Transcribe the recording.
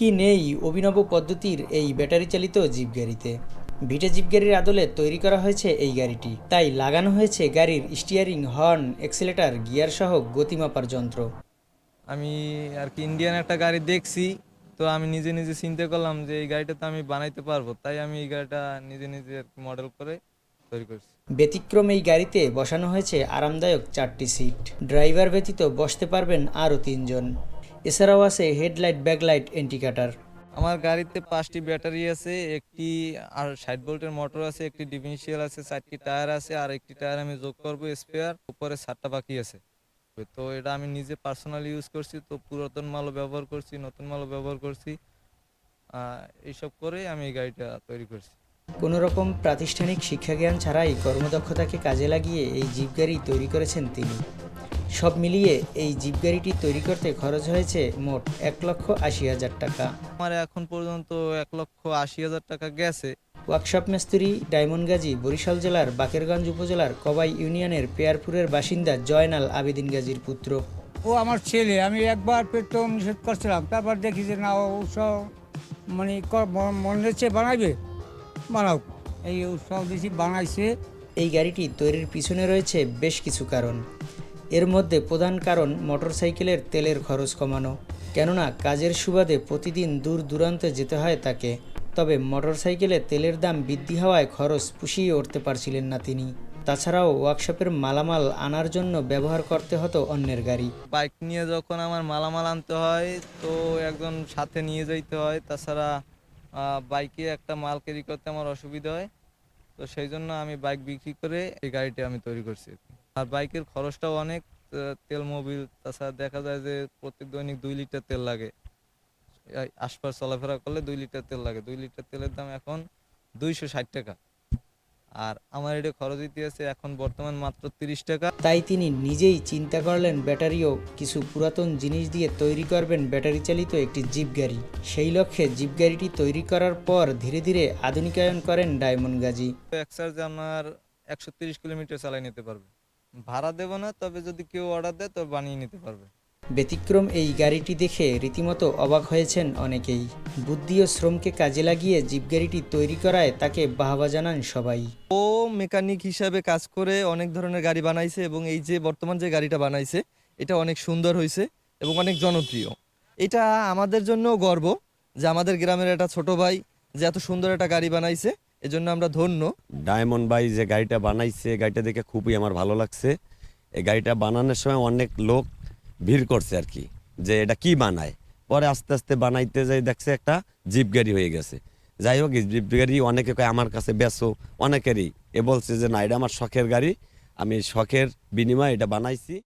কি নেই অভিনব পদ্ধতির এই ব্যাটারি চালিত জিপ গাড়িতে ভিটে জিপ গাড়ির আদলে তৈরি করা হয়েছে এই গাড়িটি। তাই লাগানো হয়েছে গাড়ির স্টিয়ারিং হর্ন এক্সেলেটার গিয়ার সহ গতিমাপার যন্ত্র। আমি আর কি ইন্ডিয়ান একটা গাড়ি দেখছি তো আমি নিজে নিজে চিন্তা করলাম যে এই গাড়িটা তো আমি বানাইতে পারব। তাই আমি এই গাড়িটা নিজে নিজে মডেল করে তৈরি করছি। ব্যতিক্রম এই গাড়িতে বসানো হয়েছে আরামদায়ক চারটি সিট ড্রাইভার ব্যতীত বসতে পারবেন আরও তিনজন। এছাড়াও আছে হেডলাইট ব্যাকলাইট এন্টিকাটার। আমার গাড়িতে পাঁচটি ব্যাটারি আছে একটি আর ষাট ভোল্টের মোটর আছে একটি ডিফেন্সিয়াল আছে চারটি টায়ার আছে আর একটি টায়ার আমি যোগ করব স্পেয়ার উপরে সাতটা বাকি আছে। তো এটা আমি নিজে পার্সোনালি ইউজ করছি তো পুরাতন মালও ব্যবহার করছি নতুন মালও ব্যবহার করছি এইসব করে আমি এই গাড়িটা তৈরি করছি। কোনো রকম প্রাতিষ্ঠানিক শিক্ষাজ্ঞান ছাড়াই কর্মদক্ষতাকে কাজে লাগিয়ে এই জিপ গাড়ি তৈরি করেছেন তিনি। সব মিলিয়ে এই জিপ গাড়িটি তৈরি করতে খরচ হয়েছে মোট এক লক্ষ আশি হাজার টাকা। আমার এখন পর্যন্ত এক লক্ষ আশি হাজার টাকা গেছে। ওয়ার্কশপ মিস্ত্রি ডায়মন্ড গাজী বরিশাল জেলার বাকেরগঞ্জ উপজেলার কবাই ইউনিয়নের পেয়ারপুরের বাসিন্দা জয়নাল আবেদিন গাজীর পুত্র। ও আমার ছেলে আমি একবার পেট্রোল নিষেধ করছিলাম তারপর দেখি যে না ও সব মানে মনে হচ্ছে বানাইবে? বানাও। এই উৎসব বেশি বানাইছে। এই গাড়িটি তৈরির পিছনে রয়েছে বেশ কিছু কারণ। এর মধ্যে প্রধান কারণ মোটরসাইকেলের তেলের খরচ কমানো। কেননা কাজের সুবাদে প্রতিদিন দূর দূরান্তে যেতে হয় তাকে। তবে মোটরসাইকেলে তেলের দাম বৃদ্ধি হওয়ায় খরচ পুষিয়ে উঠতে পারছিলেন না তিনি। তাছাড়াও ওয়ার্কশপের মালামাল আনার জন্য ব্যবহার করতে হতো অন্যের গাড়ি। বাইক নিয়ে যখন আমার মালামাল আনতে হয়, তো একজন সাথে নিয়ে যাইতে হয়। তাছাড়া বাইকে একটা মাল ক্যারি করতে আমার অসুবিধা হয়। তো সেই জন্য আমি বাইক বিক্রি করে এই গাড়িটি আমি তৈরি করছি। আর বাইকের খরচটাও অনেক তেল মোবিল তাছাড়া দেখা যায় যে প্রত্যেক দৈনিক দুই লিটার তেল লাগে। আশপাশ চলাফেরা করলে দুই লিটার তেল লাগে। দুই লিটার তেলের দাম এখন দুইশো ষাট টাকা। আর আমার এটা খরচ ইতিহাসে এখন বর্তমান মাত্র তিরিশ টাকা। তাই তিনি নিজেই চিন্তা করলেন ব্যাটারিও কিছু পুরাতন জিনিস দিয়ে তৈরি করবেন ব্যাটারি চালিত একটি জিপ গাড়ি। সেই লক্ষ্যে জিপ গাড়িটি তৈরি করার পর ধীরে ধীরে আধুনিকায়ন করেন ডায়মন্ড গাজী। এক চার্জে আমার একশো তিরিশ কিলোমিটার চালাই নিতে পারবে। ভাড়া দেবো না তবে যদি কেউ অর্ডার দেয় তবে বানিয়ে নিতে পারবে। ব্যতিক্রম এই গাড়িটি দেখে রীতিমতো অবাক হয়েছেন অনেকেই। বুদ্ধি ও শ্রমকে কাজে লাগিয়ে জিপ গাড়িটি তৈরি করায় তাকে বাহবা জানান সবাই। ও মেকানিক হিসাবে কাজ করে অনেক ধরনের গাড়ি বানাইছে এবং এই যে বর্তমান যে গাড়িটা বানাইছে এটা অনেক সুন্দর হয়েছে এবং অনেক জনপ্রিয়। এটা আমাদের জন্য গর্ব যে আমাদের গ্রামের একটা ছোট ভাই যে এত সুন্দর একটা গাড়ি বানাইছে। এজন্য আমরা ধন্য। ডায়মন্ড বাই যে গাড়িটা বানাইছে গাড়িটা দেখে খুবই আমার ভালো লাগছে। এই গাড়িটা বানানোর সময় অনেক লোক ভিড় করছে আর কি, যে এটা কি বানায়। পরে আস্তে আস্তে বানাইতে যাই দেখছে একটা জিপ গাড়ি হয়ে গেছে। যাই হোক জিপ গাড়ি অনেকে কয়, আমার কাছে বেসো অনেকেরই। এ বলছে যে, না, এটা আমার শখের গাড়ি। আমি শখের বিনিময়ে এটা বানাইছি।